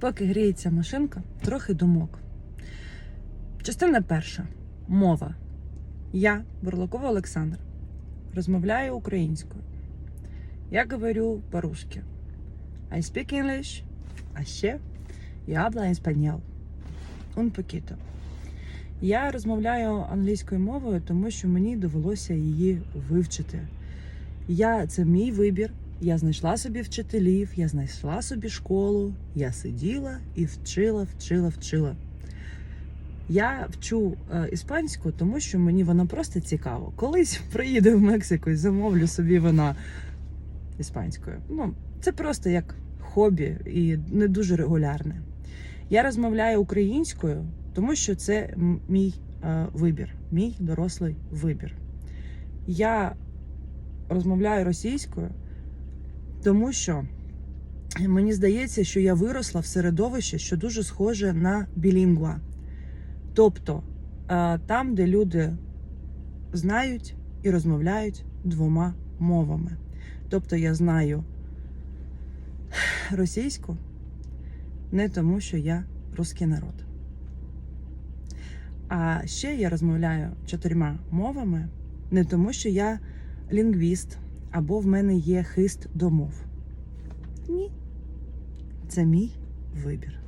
Поки гріється машинка, трохи думок. Частина перша. Мова. Я, Бурлакова Олександр, розмовляю українською. Я говорю по-русски. I speak English, а ще я hablo español. Un poquito. Я розмовляю англійською мовою, тому що мені довелося її вивчити. Я це мій вибір. Я знайшла собі вчителів, я знайшла собі школу, я сиділа і вчила, вчила, вчила. Я вчу е, іспанську, тому що мені вона просто цікаво. Колись приїду в Мексику і замовлю собі вона іспанською. Ну, це просто як хобі і не дуже регулярне. Я розмовляю українською, тому що це мій е, вибір, мій дорослий вибір. Я розмовляю російською, тому що мені здається, що я виросла в середовищі, що дуже схоже на білінгва. Тобто е, там, де люди знають і розмовляють двома мовами. Тобто я знаю російську не тому, що я русський народ. А ще я розмовляю чотирма мовами не тому, що я лінгвіст або в мене є хист до мов. Ні. Це мій вибір.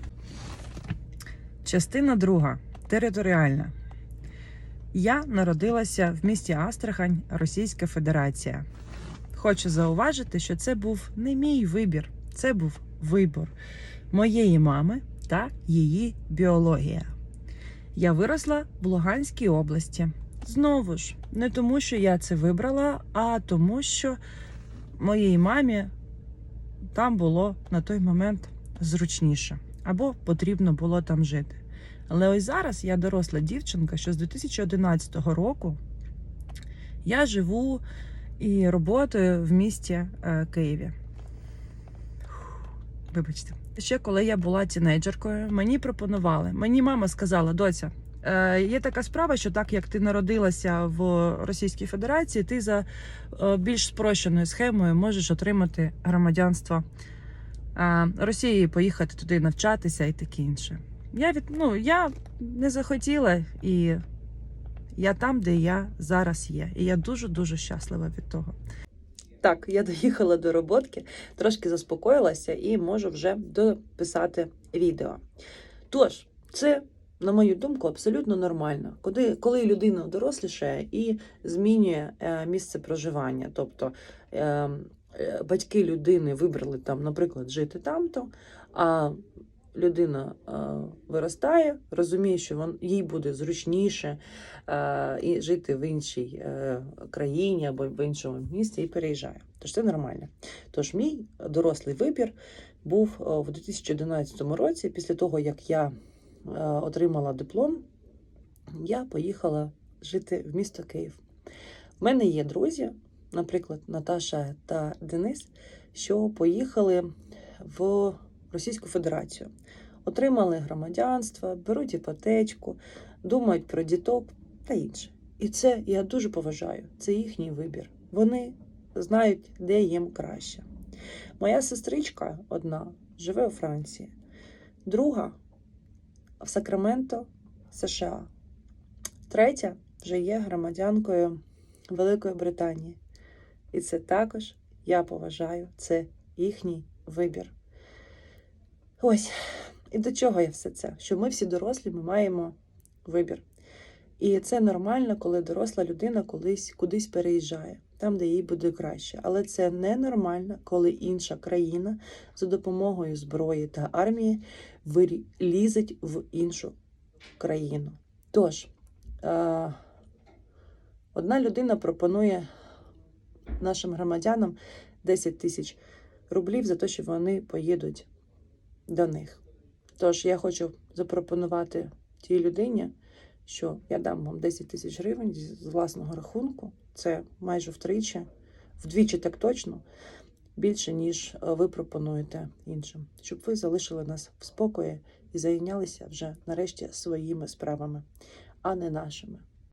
Частина друга. Територіальна. Я народилася в місті Астрахань, Російська Федерація. Хочу зауважити, що це був не мій вибір, це був вибір моєї мами та її біологія. Я виросла в Луганській області. Знову ж, не тому, що я це вибрала, а тому, що моїй мамі там було на той момент зручніше або потрібно було там жити. Але ось зараз я доросла дівчинка, що з 2011 року я живу і роботаю в місті е, Києві. Вибачте. Ще коли я була тінейджеркою, мені пропонували. Мені мама сказала: доця, є така справа, що так як ти народилася в Російській Федерації, ти за е, більш спрощеною схемою можеш отримати громадянство е, Росії, поїхати туди навчатися і таке інше. Я від ну я не захотіла, і я там, де я зараз є. І я дуже дуже щаслива від того. Так, я доїхала до роботки, трошки заспокоїлася і можу вже дописати відео. Тож, це, на мою думку, абсолютно нормально, коли, коли людина дорослішає і змінює е, місце проживання. Тобто е, е, батьки людини вибрали там, наприклад, жити там-то, а людина виростає, розуміє, що вон, їй буде зручніше і жити в іншій країні або в іншому місті і переїжджає. Тож це нормально. Тож мій дорослий вибір був в 2011 році, після того, як я отримала диплом, я поїхала жити в місто Київ. У мене є друзі, наприклад, Наташа та Денис, що поїхали в Російську Федерацію, отримали громадянство, беруть іпотечку, думають про діток та інше. І це я дуже поважаю. Це їхній вибір. Вони знають, де їм краще. Моя сестричка одна живе у Франції, друга в Сакраменто, США. Третя вже є громадянкою Великої Британії. І це також я поважаю, це їхній вибір. Ось, і до чого я все це? Що ми всі дорослі, ми маємо вибір. І це нормально, коли доросла людина колись кудись переїжджає, там, де їй буде краще. Але це ненормально, коли інша країна за допомогою зброї та армії лізить в іншу країну. Тож, е- одна людина пропонує нашим громадянам 10 тисяч рублів за те, що вони поїдуть до них. Тож я хочу запропонувати тій людині, що я дам вам 10 тисяч гривень з власного рахунку. Це майже втричі, вдвічі так точно, більше, ніж е, ви пропонуєте іншим, щоб ви залишили нас в спокої і зайнялися вже нарешті своїми справами, а не нашими.